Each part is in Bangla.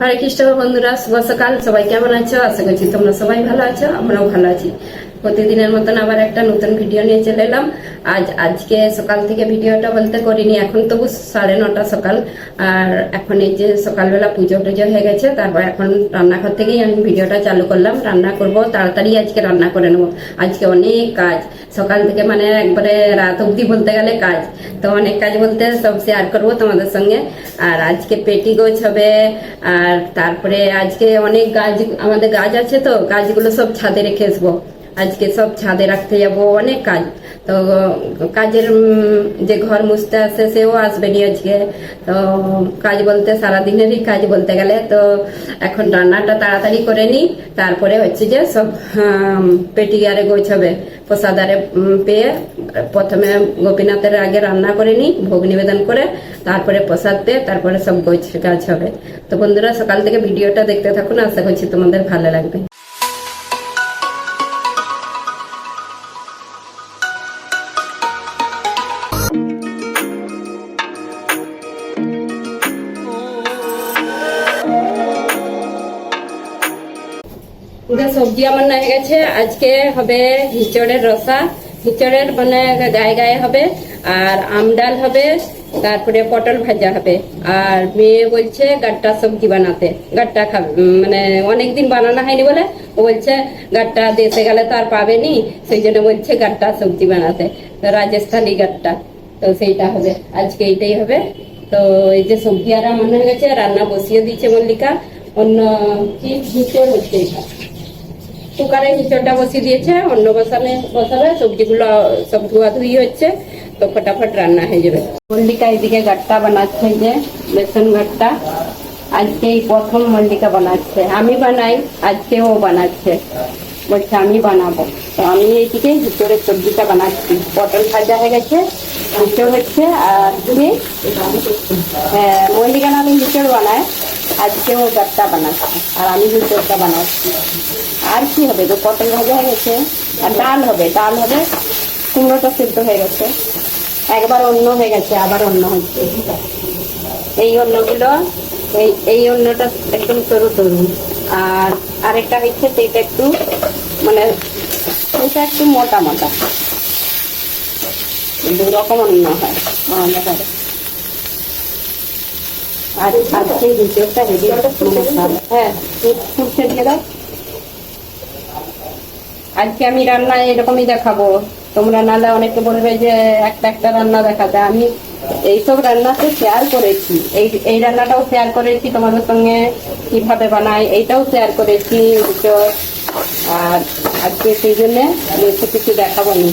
হরে খ্রিস্ট বন্ধুরা, শুভ সকাল। সবাই কেমন আছো? আশা করছি তোমরা সবাই ভালো আছো, আমরাও ভালো আছি। প্রতিদিনের মতন আবার একটা নতুন ভিডিও নিয়ে চলে এলাম। আজ আজকে সকাল থেকে ভিডিওটা বলতে করিনি, এখন তবু সাড়ে নটা সকাল। আর এখন এই যে সকালবেলা পুজো টুজো হয়ে গেছে, তারপর এখন রান্নাঘর থেকেই আমি ভিডিওটা চালু করলাম। রান্না করব, তাড়াতাড়ি আজকে রান্না করে নেব। আজকে অনেক কাজ। সকাল থেকে মানে একবারে রাত অবধি বলতে গেলে কাজ। তো অনেক কাজ বলতে সব শেয়ার করব তোমাদের সঙ্গে। আর আজকে পেটি গোছ হবে। আর তারপরে আজকে অনেক গাছ আমাদের গাছ আছে তো, গাছগুলো সব ছাদে রেখে আসব। আজকে সব ছাদে রাখতে যাব অনেক কাজ। তো কাজের যে ঘর মুছতে আসে সেও আসবে নি আজকে। তো কাজ বলতে সারাদিনেরই কাজ বলতে গেলে তো এখন রান্নাটা তাড়াতাড়ি করে নিই তারপরে হচ্ছে যে সব আম, পেটি আরে গোছাবে। প্রসাদারে পেয়ে প্রথমে গোপীনাথের আগে রান্না করে নিই ভোগ নিবেদন করে তারপরে প্রসাদ পেয়ে তারপরে সব গোছ গাছ হবে। তো বন্ধুরা সকাল থেকে ভিডিওটা দেখতে থাকুন আশা করছি তোমাদের ভালো লাগবে। সবজি আমার হয়ে গেছে। আজকে হবে হিচড়ের রসা। হিচড়ের মানে গায়ে গায়ে হবে, আর আম ডাল হবে, তারপরে পটল ভাজা হবে। আর মেয়ে বলছে, গাট্টা সবজি বানাতে। গাট্টা খাবে মানে অনেকদিন বানানো হয়নি বলে। ও বলছে, গাট্টা দেশে গেলে তো আর পাবেনি সেই জন্য বলছে, গাট্টা সবজি বানাতে। রাজস্থানি গাট্টা। তো সেইটা হবে। আজকে এইটাই হবে। তো এই যে সবজি আর আমার হয়ে গেছে, রান্না বসিয়ে দিয়েছে মল্লিকা। অন্য কি? হচ্ছে এটা কুকারে হিচড়টা বসিয়ে দিয়েছে, অন্য বসানে বসাবে, সবজিগুলো সব ধোয়া ধুই হচ্ছে, তো ফটাফট রান্না হয়ে যাবে। মল্লিকা এদিকে গাট্টা বানাচ্ছে যে, বেসন গাট্টা আজকে এই প্রথম মল্লিকা বানাচ্ছে। আমি বানাই, আজকে ও বানাচ্ছে। বলছে, আমি বানাবো। তো আমি এইদিকে হিচড়ের সবজিটা বানাচ্ছি। পটল ভাজা হয়ে গেছে হিচড় হচ্ছে, আর তুমি হ্যাঁ মল্লিকা নামে হিচড় বানায়। আজকে ও গাট্টা বানাচ্ছে, আর আমি হিচড়টা বানাচ্ছি। আর কি হবে? তো পটল ভাজা হয়ে গেছে, আর ডাল হবে। ডাল হবে, কুমড়োটা সিদ্ধ হয়ে গেছে। একবার অন্য হয়ে গেছে, আবার অন্য হচ্ছে। এই অন্যগুলো এই এই অন্যটা একদম সরু সরু। আর আরেকটা হচ্ছে সেইটা একটু মানে ওটা একটু মোটা মোটা। দু রকম অন্য হয়। আজকে হ্যাঁ আজকে আমি রান্না এরকমই দেখাবো। তোমরা নাহলে অনেকে বলবে যে একটা একটা রান্না দেখাতে। আমি এইসব রান্নাতে শেয়ার করেছি। এই এই রান্নাটাও শেয়ার করেছি তোমাদের সঙ্গে কীভাবে বানাই এইটাও শেয়ার করেছি আর আজকে সেই জন্য বেশি কিছু দেখাবো নি।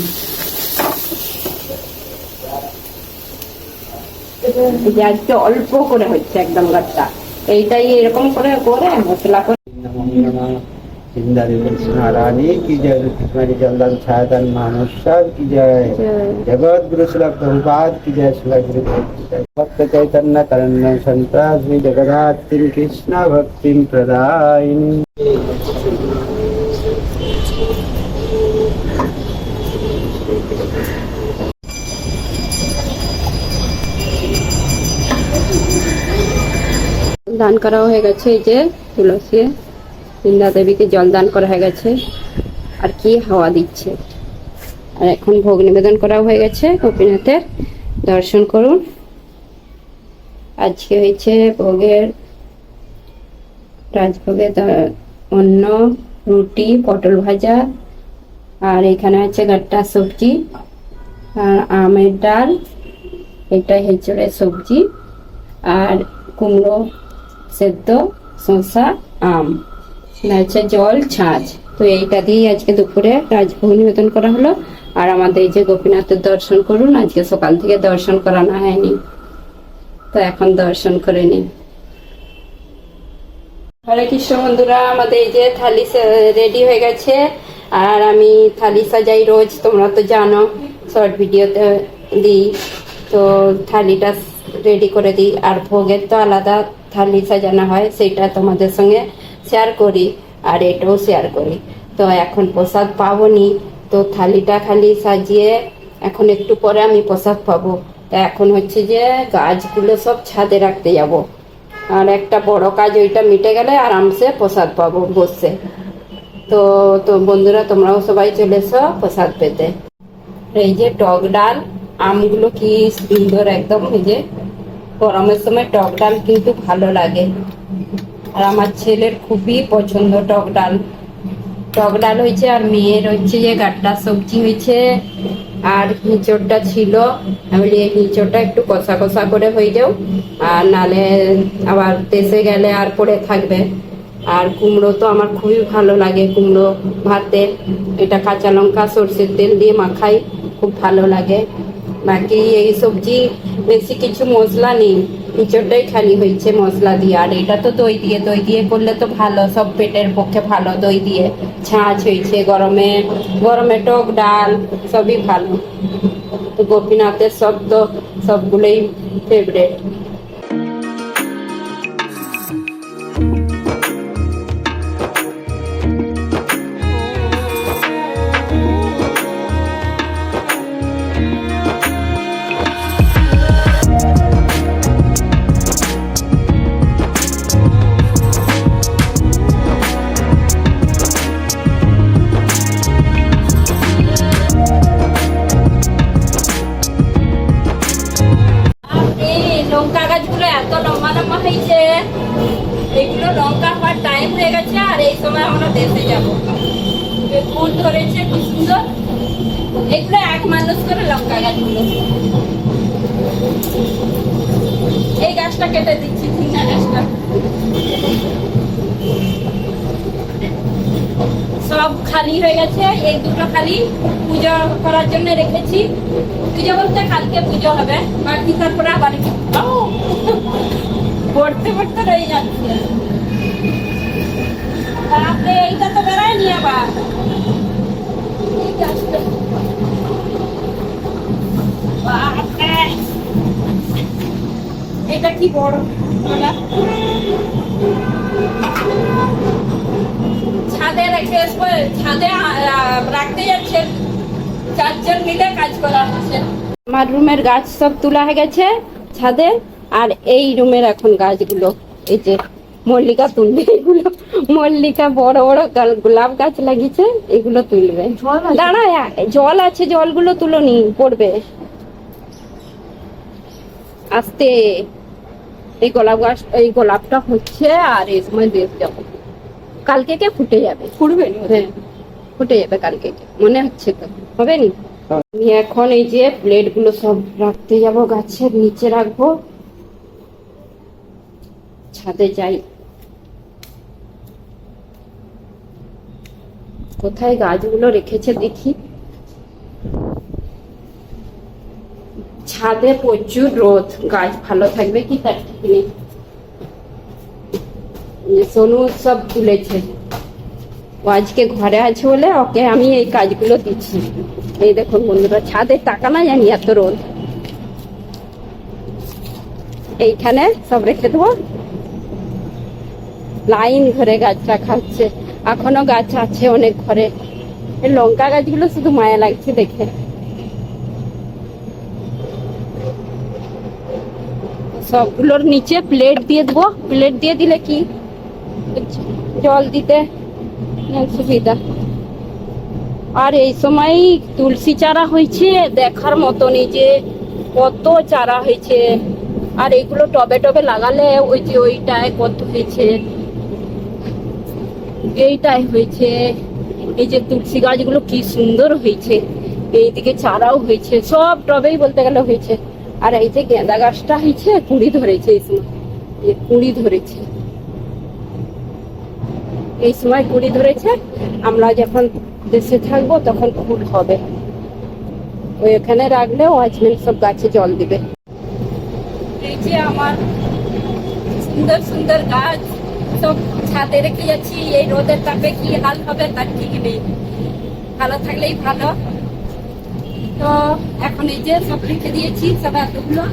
অল্প করে হচ্ছে, একদম গাছটা। এইটাই এরকম করে করে মশলা করে চিন্তারি কৃষ্ণা রানী মানুষ কি জয় জগৎ গুরু শিলাপ কি জয় শিলা গুরু ভক্ত চৈতন্য করণ্য সন্ত্রাস জগদাত্রী কৃষ্ণ ভক্তিম প্রদায়িনী। দান করা হয়ে গেছে এই যে তুলসী, বৃন্দা দেবীকে জল দান করা হয়ে গেছে। আর কি হাওয়া দিচ্ছে। আর এখন ভোগ নিবেদন করা হয়ে গেছে। গোপীনাথের দর্শন করুন। আজকে হয়েছে ভোগের রাজভোগে দ- অন্ন, রুটি, পটল ভাজা, আর এখানে আছে গাট্টা সবজি, আর আমের ডাল এটা হেঁচড়ের সবজি, আর কুমড়ো সেদ্ধ শসা, আম। আছে জল, ছাঁচ। তো এইটা দিয়েই আজকে দুপুরে রাজভোগ নিবেদন করা হলো। আর আমাদের যে গোপীনাথের দর্শন করুন, আজকে সকাল থেকে দর্শন করানো হয়নি। তো এখন দর্শন করে নিন। হরে কৃষ্ণ বন্ধুরা, আমাদের এই যে থালি রেডি হয়ে গেছে। আর আমি থালি সাজাই রোজ, তোমরা তো জানো, শর্ট ভিডিওতে দিই। তো থালিটা রেডি করে দিই। আর ভোগের তো আলাদা থালি সাজানো হয় সেটা তোমাদের সঙ্গে শেয়ার করি আর এটাও শেয়ার করি। তো এখন প্রসাদ পাবনি, তো থালিটা খালি সাজিয়ে এখন একটু পরে আমি প্রসাদ পাবো। তা এখন হচ্ছে যে গাছগুলো সব ছাদে রাখতে যাব। আর একটা বড় কাজ, ওইটা মিটে গেলে আরামসে প্রসাদ পাবো বসে। তো তো বন্ধুরা, তোমরাও সবাই চলে এসো প্রসাদ পেতে। এই যে টক ডাল, আমগুলো কি সুন্দর একদম এই যে গরমের সময় টক ডাল কিন্তু ভালো লাগে। আর আমার ছেলের খুবই পছন্দ টক ডাল। টক ডাল হয়েছে আর মেয়ের হচ্ছে যে গাট্টা সবজি হয়েছে। আর হিঁচড়টা ছিল। আমি বলি হিঁচড়টা একটু কষা কষা করে হয়ে যাও। আর নালে আবার দেশে গেলে আর পড়ে থাকবে। আর কুমড়ো তো আমার খুবই ভালো লাগে, কুমড়ো ভাতে। এটা কাঁচা লঙ্কা, সর্ষের তেল দিয়ে মাখাই, খুব ভালো লাগে। বাকি এই সবজি বেশি কিছু মশলা নেই। নিচরটাই খালি হয়েছে মশলা দিয়ে। আর এটা তো দই দিয়ে। দই দিয়ে করলে তো ভালো, সব পেটের পক্ষে ভালো দই দিয়ে। ছাঁচ হয়েছে গরমে। গরমে টক, ডাল, সবই ভালো। তো গোপীনাথের সব তো সবগুলোই ফেভারেট সুন্দর। এগুলো এক মানুষ করে লঙ্কা গাছগুলো। এই গাছটা কেটে দিচ্ছি, ঝিঙ্গা গাছটা। সব খালি হয়ে গেছে, এই দুটো খালি পুজো করার জন্য রেখেছি। পুজো বলতে কালকে পুজো হবে, বাকি তারপরে আবার পড়তে পড়তে রয়ে যাচ্ছে। তারপরে এইটা তো বেড়ায়নি আবার। এটা কি বড় ছাদে রেখে আসব ছাদে রাখতে যাচ্ছে চারজন মিলে কাজ করা হচ্ছে আমার রুমের গাছ সব তোলা হয়ে গেছে ছাদে, আর এই রুমের এখন গাছগুলো, এই যে মল্লিকা তুলবে এগুলো মল্লিকা বড় বড় গোলাপ গাছ লাগিয়েছে এগুলো তুলবে। দাঁড়া জল আছে জলগুলো তুলো নি পড়বে। আস্তে এই গোলাপ গাছ এই গোলাপটা হচ্ছে আর এই সময় দেশ যাব কালকে কে ফুটে যাবে? ফুটবে হ্যাঁ ফুটে যাবে কালকে কে মনে হচ্ছে তো হবে নি? আমি এখন এই যে প্লেটগুলো সব রাখতে যাব গাছের নিচে রাখব। ছাদে যাই। কোথায় গাছগুলো রেখেছে দেখি। ছাদে প্রচুর রোদ, গাছ ভালো থাকবে কি তার ঠিক নেই। সোনু সব তুলেছে। ও আজকে ঘরে আছে বলে ওকে আমি এই কাজগুলো দিচ্ছি। এই দেখুন বন্ধুরা, ছাদে টাকা না জানি এত রোদ। এইখানে সব রেখে দেবো। লাইন ধরে গাছ রাখা হচ্ছে এখনও গাছ আছে অনেক ঘরে। লঙ্কা গাছগুলো শুধু মায়া লাগছে দেখে। সবগুলোর নিচে প্লেট দিয়ে দেবো। প্লেট দিয়ে দিলে কি? জল দিতে সুবিধা। আর এই সময় তুলসী চারা হয়েছে, দেখার মতনই যে কত চারা হয়েছে। আর এগুলো টবে টবে লাগালে ওই যে ওইটায় কত হয়েছে। এইটাই হয়েছে। এই যে তুলসী গাছগুলো কি সুন্দর হয়েছে। এইদিকে চারাও হয়েছে। সব টবেই বলতে গেলে হয়েছে। আর এই যে গেঁদা গাছটা হয়েছে, কুড়ি ধরেছে এই সময়। এই কুড়ি ধরেছে। এই সময় কুড়ি ধরেছে। আমরা যখন দেশে থাকব তখন ফুল হবে। ওই এখানে রাখলে ওয়াচম্যান সব গাছে জল দিবে। এই যে আমার সুন্দর সুন্দর গাছ। সব ছাদে রেখে যাচ্ছি এই রোদের তাপে কি হাল হবে তার ঠিক নেই। ভালো থাকলেই ভালো। তো এখন এই যে সব রেখে দিয়েছি, সব এতগুলো।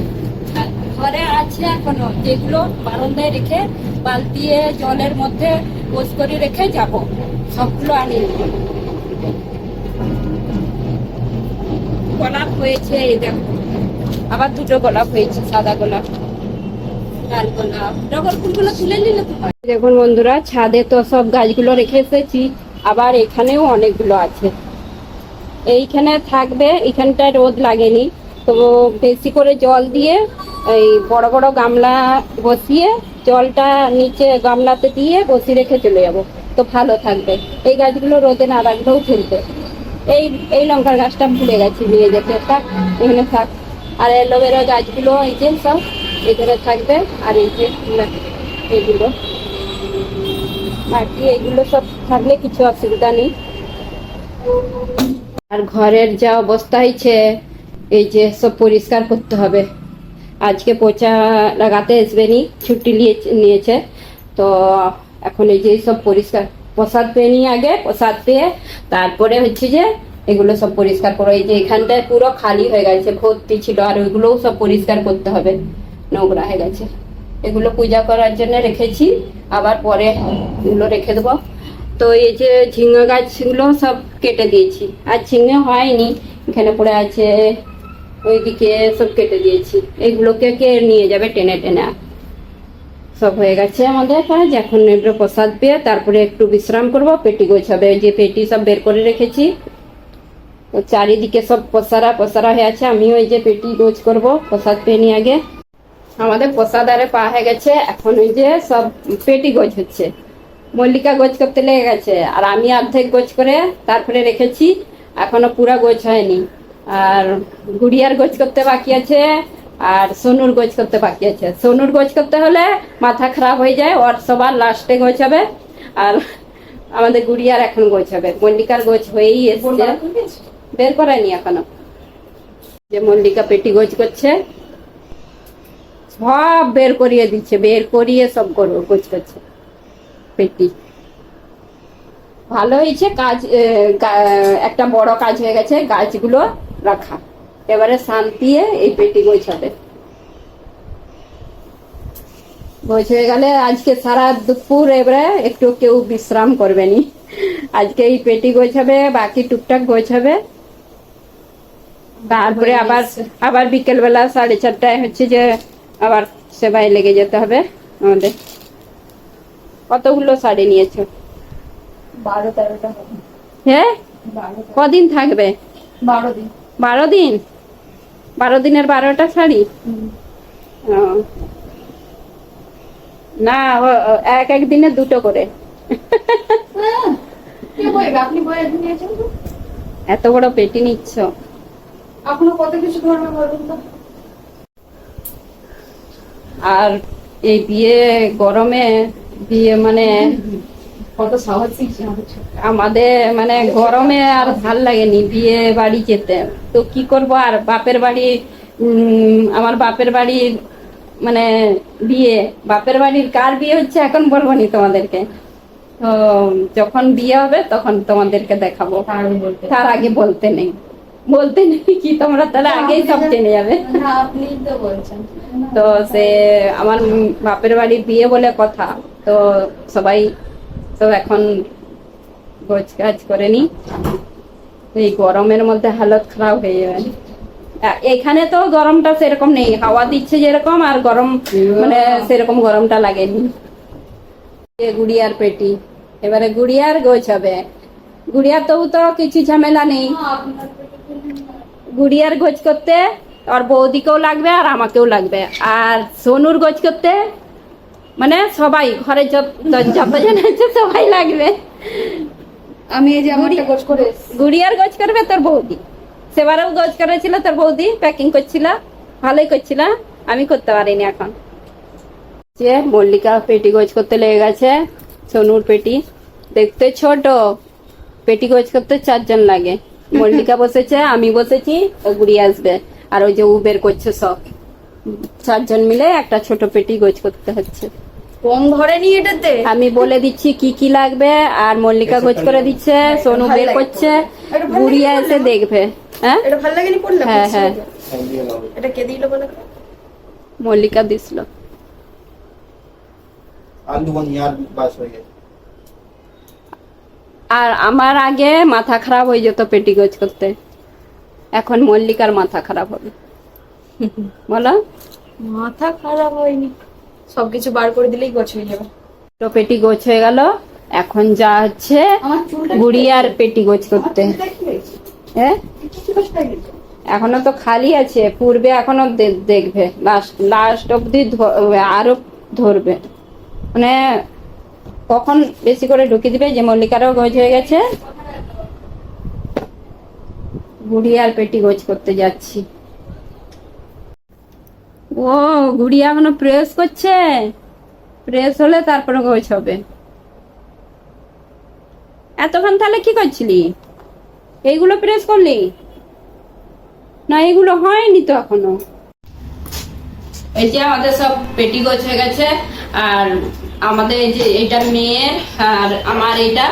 ঘরে আছে এখনও, যেগুলো বারান্দায় রেখে বালতিয়ে জলের মধ্যে পোষ করে রেখে যাব। সবগুলো আনি। গোলাপ হয়েছে, এই দেখো। আবার দুটো গোলাপ হয়েছে, সাদা গোলাপ। দেখুন বন্ধুরা, ছাদে তো সব গাছগুলো রেখে এসেছি আবার এখানেও অনেকগুলো আছে। এইখানে থাকবে এখানটায় রোদ লাগেনি, তো বেশি করে জল দিয়ে এই বড় বড় গামলা বসিয়ে জলটা নিচে গামলাতে দিয়ে বসিয়ে রেখে চলে যাব। তো ভালো থাকবে। এই গাছগুলো রোদে না রাখলেও চলবে। এই এই লঙ্কার গাছটা ভুলে গেছি, নিয়ে যেতে থাক এখানে থাক। আর অ্যালোভেরা গাছগুলো, এই যে সব এখানে থাকবে আর এই যে এইগুলো বাকি এগুলো সব থাকলে কিছু অসুবিধা নেই। আর ঘরের যা অবস্থা হয়েছে, এই যে সব পরিষ্কার করতে হবে। আজকে পোচা লাগাতে আসবেনি ছুটি নিয়ে নিয়েছে। তো এখন এই যে সব পরিষ্কার, প্রসাদ পেয়ে নিই আগে, প্রসাদ পেয়ে তারপরে হচ্ছে যে এগুলো সব পরিষ্কার করো। এই যে এখানটায় পুরো খালি হয়ে গেছে, ভর্তি ছিল, আর ওইগুলোও সব পরিষ্কার করতে হবে। নোংরা হয়ে গেছে। এগুলো পূজা করার জন্য রেখেছি, আবার পরে এগুলো রেখে দেবো। তো এই যে ঝিঙে গাছগুলো সব কেটে দিয়েছি, আর ঝিঙে হয়নি, এখানে পড়ে আছে, ওইদিকে সব কেটে দিয়েছি। এগুলোকে কে নিয়ে যাবে টেনে টেনে। সব হয়ে গেছে আমাদের কাজ, এখন এগুলো প্রসাদ পেয়ে তারপরে একটু বিশ্রাম করব, পেটি গোছাবে ওই যে পেটি সব বের করে রেখেছি। চারিদিকে সব পসারা পসারা হয়ে আছে, আমিও এই যে পেটি গোছ করব, প্রসাদ পেয়ে নিয়ে আগে। আমাদের প্রসাদারে পা হয়ে গেছে। এখন ওই যে সব পেটি গোছ হচ্ছে। মল্লিকা গোছ করতে লেগে গেছে। আর আমি অর্ধেক গোছ করে তারপরে রেখেছি। এখনও পুরা গোছ হয়নি। আর গুড়িয়ার গোছ করতে বাকি আছে। আর সোনুর গোছ করতে বাকি আছে। সোনুর গোছ করতে হলে মাথা খারাপ হয়ে যায়। ওর সবার লাস্টে গোছ হবে। আর আমাদের গুড়িয়ার এখন গোছ হবে। মল্লিকার গোছ হয়েই এসছে। বের করায়নি এখনও। যে মল্লিকা পেটি গোছ করছে। সব বের করিয়ে দিচ্ছে, বের করিয়ে সব গোছ করছে পেটি। ভালো হয়েছে, কাজ একটা বড় কাজ হয়ে গেছে, গাছগুলো রাখা। এবারে শান্তিয়ে এই পেটি গোছাবে। গোছ হয়ে গেলে আজকে সারা দুপুর এবারে একটু কেউ বিশ্রাম করবে নি আজকে এই পেটি গোছাবে, বাকি টুকটাক গোছাবে। তারপরে আবার আবার বিকেল বেলা সাড়ে চারটায় হচ্ছে যে আবার সেবাই লেগে যেতে হবে আমাদের। কতগুলো শাড়ি নিয়েছো? বারো তেরোটা হ্যাঁ? কদিন থাকবে? বারো দিন। বারো দিন? বারো দিনের বারোটা শাড়ি? না এক এক দিনে দুটো করে। এত বড় পেটি নিচ্ছ। এখনও কত কিছু ধরবে বলুন তো? আর এই বিয়ে গরমে বিয়ে মানে কত সাহস আমাদের মানে গরমে আর ভালো লাগেনি বিয়ে বাড়ি যেতে। তো কি করব আর বাপের বাড়ি আমার বাপের বাড়ির মানে বিয়ে। বাপের বাড়ির কার বিয়ে হচ্ছে এখন বলব নি তোমাদেরকে। তো যখন বিয়ে হবে তখন তোমাদেরকে দেখাবো। তার আগে বলতে নেই। বলতে নেই কি তোমরা তাহলে আগেই সব জেনে যাবে। আপনি তো বলছেন। তো সে আমার বাপের বাড়ির বিয়ে বলে কথা তো সবাই তো এখন গোছ কাজ করে নি। এই গরমের মধ্যে হালত খারাপ হয়ে যাবে। এখানে তো গরমটা সেরকম নেই হাওয়া দিচ্ছে যেরকম আর গরম মানে সেরকম গরমটা লাগেনি। গুড়িয়ার পেটি এবারে গুড়িয়ার গোছ হবে। গুড়িয়ার তবু তো কিছু ঝামেলা নেই। গুড়িয়ার গোজ করতে আর বৌদিকেও লাগবে আর আমাকেও লাগবে। আর সোনুর গোছ করতে মানে সবাই ঘরে যত- যতজন আছে সবাই লাগবে। আমি এই যে গোছ করে গুড়িয়ার গোছ করবে তোর বৌদি। সেবারেও গোছ করেছিল তোর বৌদি প্যাকিং করছিল ভালোই করছিল আমি করতে পারিনি এখন। যে মল্লিকা পেটি গোজ করতে লেগে গেছে সোনুর পেটি। দেখতে ছোট পেটি গোছ করতে চারজন লাগে। মল্লিকা বসেছে আমি বসেছি ঘুরি আসবে। আর ওই যে উ বের করছে সব। চারজন মিলে একটা ছোট পেটি গোছ করতে হচ্ছে। কম ঘরে নিয়ে এটাতে? আমি বলে দিচ্ছি কি কি লাগবে আর মল্লিকা গোছ করে দিচ্ছে সোনু বের করছে গুড়িয়া এসে দেখবে হ্যাঁ? ভালো লাগেনি পড়লে? হ্যাঁ হ্যাঁ। এটা কে দিল মল্লিকা দিছিল। আলু বানিয়ে বাস হয়ে গেছে। আর আমার আগে মাথা খারাপ হয়ে যেত পেটি গোছ করতে। এখন মল্লিকার মাথা খারাপ হবে। বলো? মাথা খারাপ হয়নি। সবকিছু বার করে দিলেই গোছ হয়ে যাবে। তো পেটি গোছ হয়ে গেল। এখন যা হচ্ছে গুড়িয়ার পেটি গোছ করতে। হ্যাঁ এখনও তো খালি আছে। পূর্বে এখনও দেখবে। লাস্ট লাস্ট অব্দি ধ- আরও ধরবে। মানে কখন বেশি করে ঢুকিয়ে দিবে? যে মল্লিকারও গোছ হয়ে গেছে। গুড়িয়ার পেটি গোছ করতে যাচ্ছি। ও গুড়িয়া এখনও প্রেস করছে? প্রেস হলে তারপরে গোজ হবে। এতক্ষণ তাহলে কি করছিলি? এইগুলো প্রেস করলি? না এগুলো হয়নি তো এখনও। এই যে আমাদের সব পেটি গোছ হয়ে গেছে, আর আমাদের এই যে এটা মেয়ের, আর আমার এটা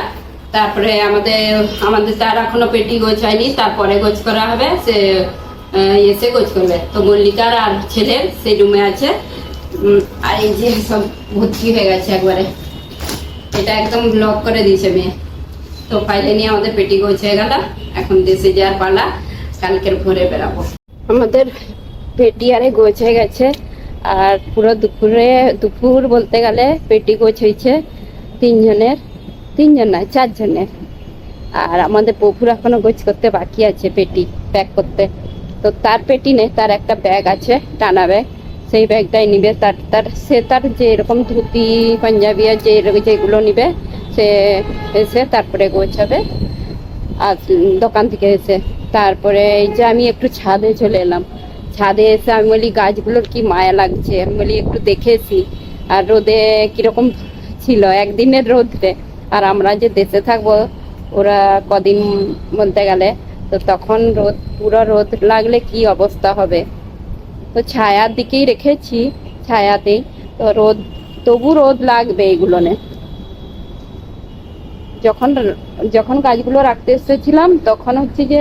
তারপরে আমাদের আমাদের তার এখনও পেটি গোছ হয়নি তারপরে গোছ করা হবে, সে এসে গোছ করবে। তো মল্লিকার আর ছেলের সেই রুমে আছে। আর এই যে সব ভর্তি হয়ে গেছে একবারে। এটা একদম ব্লক করে দিয়েছে মেয়ে। তো ফাইলে নিয়ে আমাদের পেটি গোছ হয়ে গেল। এখন দেশে যাওয়ার পালা, কালকের ভোরে বেরাবো। আমাদের পেটি আরে গোছ হয়ে গেছে। আর পুরো দুপুরে, দুপুর বলতে গেলে পেটি গোছ হয়েছে তিনজনের, তিনজন না, চারজনের। আর আমাদের প্রভুর এখনও গোছ করতে বাকি আছে পেটি প্যাক করতে। তো তার পেটি নেই, তার একটা ব্যাগ আছে, টানা ব্যাগ সেই ব্যাগটাই নিবে। তার তার, সে তার যে এরকম ধুতি, পাঞ্জাবি আর যে যেগুলো নিবে, সে এসে তারপরে গোছাবে আর দোকান থেকে এসে। তারপরে এই যে আমি একটু ছাদে চলে এলাম। ছাদে এসে আমি বলি, গাছগুলোর কি মায়া লাগছে? আমি বলি, একটু দেখেছি। আর রোদে কীরকম ছিল একদিনের রোদে। আর আমরা যে দেশে থাকব, ওরা কদিন বলতে গেলে, তো তখন রোদ, পুরো রোদ লাগলে কি অবস্থা হবে? তো ছায়ার দিকেই রেখেছি, ছায়াতেই। তো রোদ, তবু রোদ লাগবে এগুলোনে যখন যখন গাছগুলো রাখতে এসেছিলাম, তখন হচ্ছে যে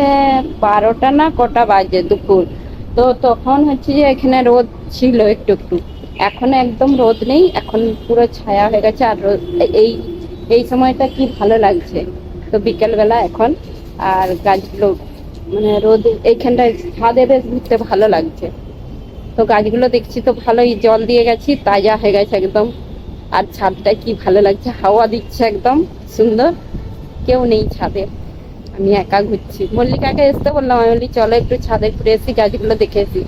বারোটা না কটা বাজে দুপুর। তো তখন হচ্ছে যে এখানে রোদ ছিল একটু একটু এখন একদম রোদ নেই, এখন পুরো ছায়া হয়ে গেছে আর রোদ এই এই সময়টা কি ভালো লাগছে? তো বিকেলবেলা এখন আর গাছগুলো মানে রোদ, এইখানটায় ছাদে বেশ ঘুরতে ভালো লাগছে। তো গাছগুলো দেখছি তো ভালোই জল দিয়ে গেছি, তাজা হয়ে গেছে একদম। আর ছাদটা কি ভালো লাগছে, হাওয়া দিচ্ছে একদম, সুন্দর। কেউ নেই ছাদে। আমি একা ঘুরছি। মল্লিকাকে আসতে বললাম, আমি বলি, চলো একটু ছাদে ঘুরে এসি গাছগুলো দেখে এসি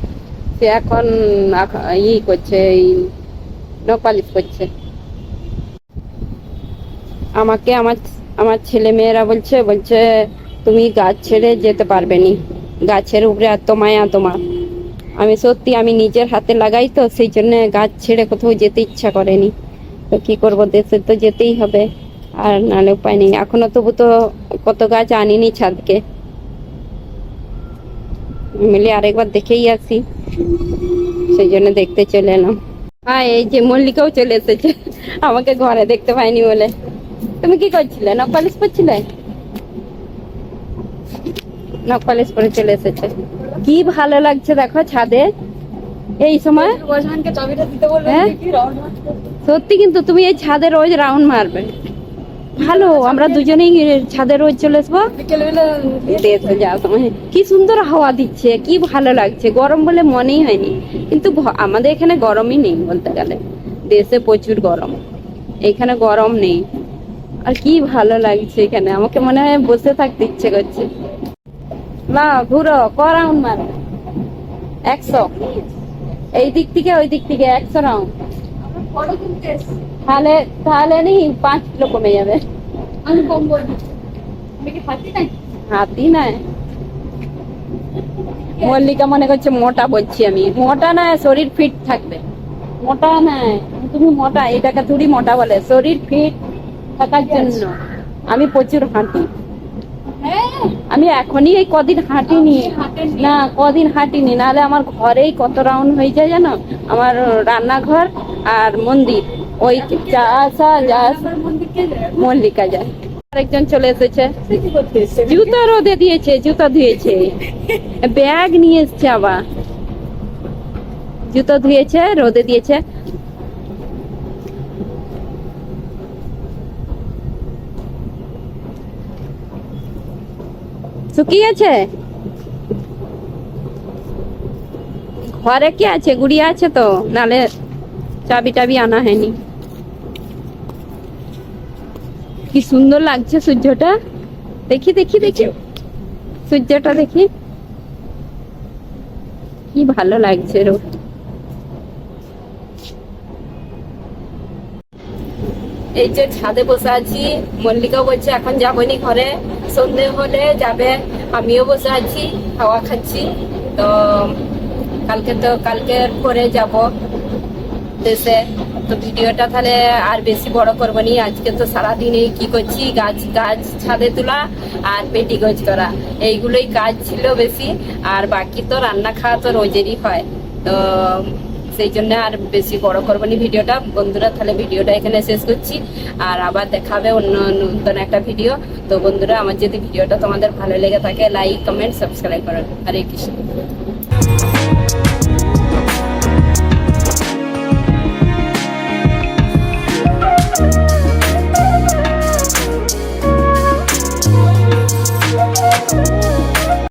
সে এখন ই করছে, এই নপালিশ করছে। আমাকে আমার আমার ছেলে মেয়েরা বলছে বলছে, তুমি গাছ ছেড়ে যেতে পারবে নি। গাছের উপরে এত মায়া তোমার। আমি সত্যি, আমি নিজের হাতে লাগাই তো, সেই জন্য গাছ ছেড়ে কোথাও যেতে ইচ্ছা করেনি তো কি করব, দেশে তো যেতেই হবে। আর নাহলে উপায় নেই এখনও তবু তো কত গাছ আনিনি ছাদকে মিলে আরেকবার দেখেই আসি সেই জন্য দেখতে চলে এলাম হ্যাঁ এই যে মল্লিকাও চলে এসেছে আমাকে ঘরে দেখতে পাইনি বলে তুমি কি করছিলে নকপালিশ করছিলে নকপালিশ করে চলে এসেছে কি ভালো লাগছে দেখো ছাদে এই সময় হ্যাঁ? সত্যি কিন্তু তুমি এই ছাদে রোজ রাউন্ড মারবে ভালো আমরা দুজনেই ছাদে রোজ চলে আসব। সময় কি সুন্দর হাওয়া দিচ্ছে কি ভালো লাগছে। গরম বলে মনেই হয়নি। কিন্তু আমাদের এখানে গরমই নেই বলতে গেলে। দেশে প্রচুর গরম। এখানে গরম নেই। আর কি ভালো লাগছে এখানে। আমাকে মনে হয় বসে থাকতে ইচ্ছে করছে। না ঘুরো ক রাউন্ড মারো। একশো। এই দিক থেকে ওই দিক থেকে একশো রাউন্ড। তাহলে তাহলে নি পাঁচ কিলো কমে যাবে। আমি কম বলব। হাতি নাই? হাতি নয় মল্লিকা মনে করছে মোটা বলছি আমি। মোটা নয় শরীর ফিট থাকবে। মোটা নয় তুমি মোটা এটাকে তুই মোটা বলে। শরীর ফিট থাকার জন্য আমি প্রচুর হাঁটি। আমি এখনই এই কদিন হাঁটিনি। না, কদিন হাঁটিনি। নাহলে আমার ঘরেই কত রাউন্ড হয়ে যায় জানো? আমার রান্নাঘর আর মন্দির। ওই যা মল্লিকা যায়। আরেকজন চলে এসছে। জুতো রোদে দিয়েছে, জুতো ধুয়েছে। ব্যাগ নিয়ে এসছে আবার। জুতো ধুয়েছে, রোদে দিয়েছে। শুকিয়েছে? ঘরে কি আছে? গুড়িয়া আছে তো নালে চাবি টাবি আনা হয়নি। কি সুন্দর লাগছে সূর্যটা? দেখি দেখি দেখি। সূর্যটা দেখি। কি ভালো লাগছে রো এই যে ছাদে বসে আছি মল্লিকা বলছে, এখন যাবনি ঘরে। সন্ধে হলে যাবে, আমিও বসে আছি, হাওয়া খাচ্ছি। তো কালকে তো, কালকে পরে যাব দেশে। তো ভিডিওটা তাহলে আর বেশি বড় করব নি। আজকে তো সারাদিন এই কি করছি? গাছ গাছ, ছাদে তোলা আর পেটি গোছ করা। এইগুলোই কাজ ছিল বেশি। আর বাকি তো রান্না খাওয়া তো রোজেরই হয়। তো সেই জন্য আর বেশি বড় করব নি ভিডিওটা। বন্ধুরা, তাহলে ভিডিওটা এখানে শেষ করছি। আর আবার দেখাবে অন্য নতুন একটা ভিডিও। তো বন্ধুরা, আমার যদি ভিডিওটা তোমাদের ভালো লেগে থাকে লাইক কমেন্ট সাবস্ক্রাইব করো। হরে কৃষ্ণ।